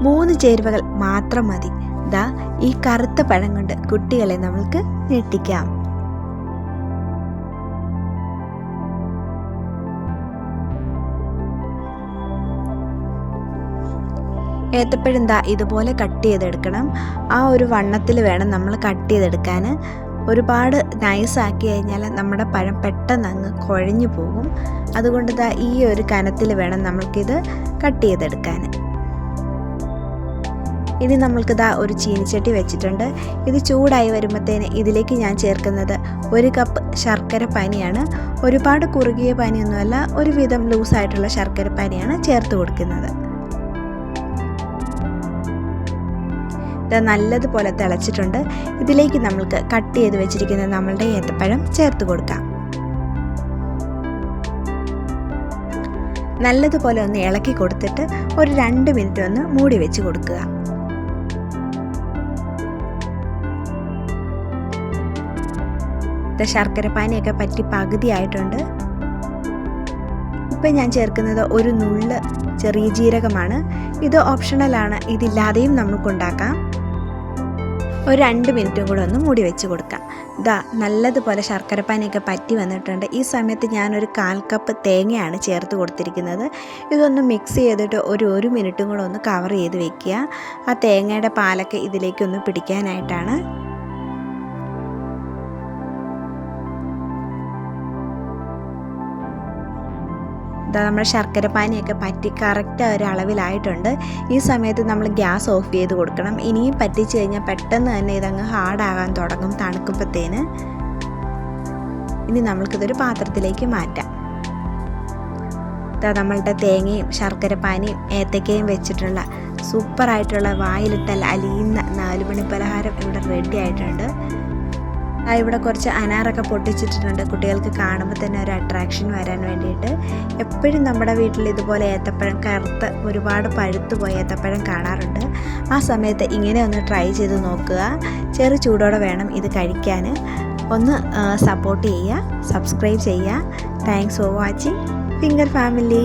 മൂന്ന് ചേരുവകൾ മാത്രം മതി. ദാ ഈ കറുത്ത പഴം കൊണ്ട് കുട്ടികളെ നമ്മൾക്ക് ഞെട്ടിക്കാം. ഏത്തപ്പഴം ദാ ഇതുപോലെ കട്ട് ചെയ്തെടുക്കണം. ആ ഒരു വണ്ണത്തിൽ വേണം നമ്മൾ കട്ട് ചെയ്തെടുക്കാൻ. ഒരുപാട് നൈസാക്കി കഴിഞ്ഞാൽ നമ്മുടെ പഴം പെട്ടെന്ന് അങ്ങ് കുഴഞ്ഞു പോകും. അതുകൊണ്ട് ദാ ഈ ഒരു കനത്തിൽ വേണം നമ്മൾക്കിത് കട്ട് ചെയ്തെടുക്കാൻ. ഇനി നമ്മൾക്ക് ദാ ഒരു ചീനിച്ചട്ടി വെച്ചിട്ടുണ്ട്. ഇത് ചൂടായി വരുമ്പോഴത്തേന് ഇതിലേക്ക് ഞാൻ ചേർക്കുന്നത് ഒരു കപ്പ് ശർക്കര പാനിയാണ്. ഒരുപാട് കുറുകിയ പാനിയൊന്നുമല്ല ഒരുവിധം ലൂസായിട്ടുള്ള ശർക്കര പാനിയാണ് ചേർത്ത് കൊടുക്കുന്നത്. ഇത് നല്ലതുപോലെ തിളച്ചിട്ടുണ്ട്. ഇതിലേക്ക് നമ്മൾക്ക് കട്ട് ചെയ്ത് വെച്ചിരിക്കുന്ന നമ്മളുടെ ഏത്തപ്പഴം ചേർത്ത് കൊടുക്കാം. നല്ലതുപോലെ ഒന്ന് ഇളക്കി കൊടുത്തിട്ട് ഒരു രണ്ട് മിനിറ്റ് ഒന്ന് മൂടി വെച്ച് കൊടുക്കുക. ശർക്കര പാനിയൊക്കെ പറ്റി പകുതി ആയിട്ടുണ്ട് ഇപ്പം ഞാൻ ചേർക്കുന്നത് ഒരു നുള്ള് ചെറിയ ജീരകമാണ്. ഇത് ഓപ്ഷണലാണ് ഇതില്ലാതെയും നമുക്കുണ്ടാക്കാം ഒരു രണ്ട് മിനിറ്റും കൂടെ ഒന്ന് മൂടി വെച്ച് കൊടുക്കാം. ഇതാ നല്ലതുപോലെ ശർക്കരപ്പാനിയൊക്കെ പറ്റി വന്നിട്ടുണ്ട്. ഈ സമയത്ത് ഞാനൊരു കാൽ കപ്പ് തേങ്ങയാണ് ചേർത്ത് കൊടുത്തിരിക്കുന്നത്. ഇതൊന്ന് മിക്സ് ചെയ്തിട്ട് ഒരു ഒരു മിനിറ്റും കൂടെ ഒന്ന് കവർ ചെയ്ത് വെക്കുക. ആ തേങ്ങയുടെ പാലൊക്കെ ഇതിലേക്കൊന്ന് പിടിക്കാനായിട്ടാണ്. ഇതാ നമ്മുടെ ശർക്കര പാനിയൊക്കെ പറ്റി കറക്റ്റ് ഒരു അളവിലായിട്ടുണ്ട്. ഈ സമയത്ത് നമ്മൾ ഗ്യാസ് ഓഫ് ചെയ്ത് കൊടുക്കണം. ഇനിയും പറ്റിച്ച് കഴിഞ്ഞാൽ പെട്ടെന്ന് തന്നെ ഇതങ്ങ് ഹാർഡാകാൻ തുടങ്ങും തണുക്കുമ്പോഴത്തേന് ഇനി നമ്മൾക്കിതൊരു പാത്രത്തിലേക്ക് മാറ്റാം. ഇതാ നമ്മളുടെ തേങ്ങയും ശർക്കര പാനിയും ഏത്തക്കയും വെച്ചിട്ടുള്ള സൂപ്പറായിട്ടുള്ള വായിലിട്ടല്ല അലിയുന്ന നാലുമണി പലഹാരം ഇവിടെ റെഡി ആയിട്ടുണ്ട്. ഇവിടെ കുറച്ച് അനാറൊക്കെ പൊട്ടിച്ചിട്ടിട്ടുണ്ട്. കുട്ടികൾക്ക് കാണുമ്പോൾ തന്നെ ഒരു അട്രാക്ഷൻ വരാൻ വേണ്ടിയിട്ട്. എപ്പോഴും നമ്മുടെ വീട്ടിൽ ഇതുപോലെ ഏത്തപ്പഴം കറുത്ത് ഒരുപാട് പഴുത്തു പോയ ഏത്തപ്പഴം കാണാറുണ്ട്. ആ സമയത്ത് ഇങ്ങനെ ഒന്ന് ട്രൈ ചെയ്ത് നോക്കുക. ചെറു ചൂടോടെ വേണം ഇത് കഴിക്കാൻ ഒന്ന് സപ്പോർട്ട് ചെയ്യുക. സബ്സ്ക്രൈബ് ചെയ്യുക. Thanks for watching finger family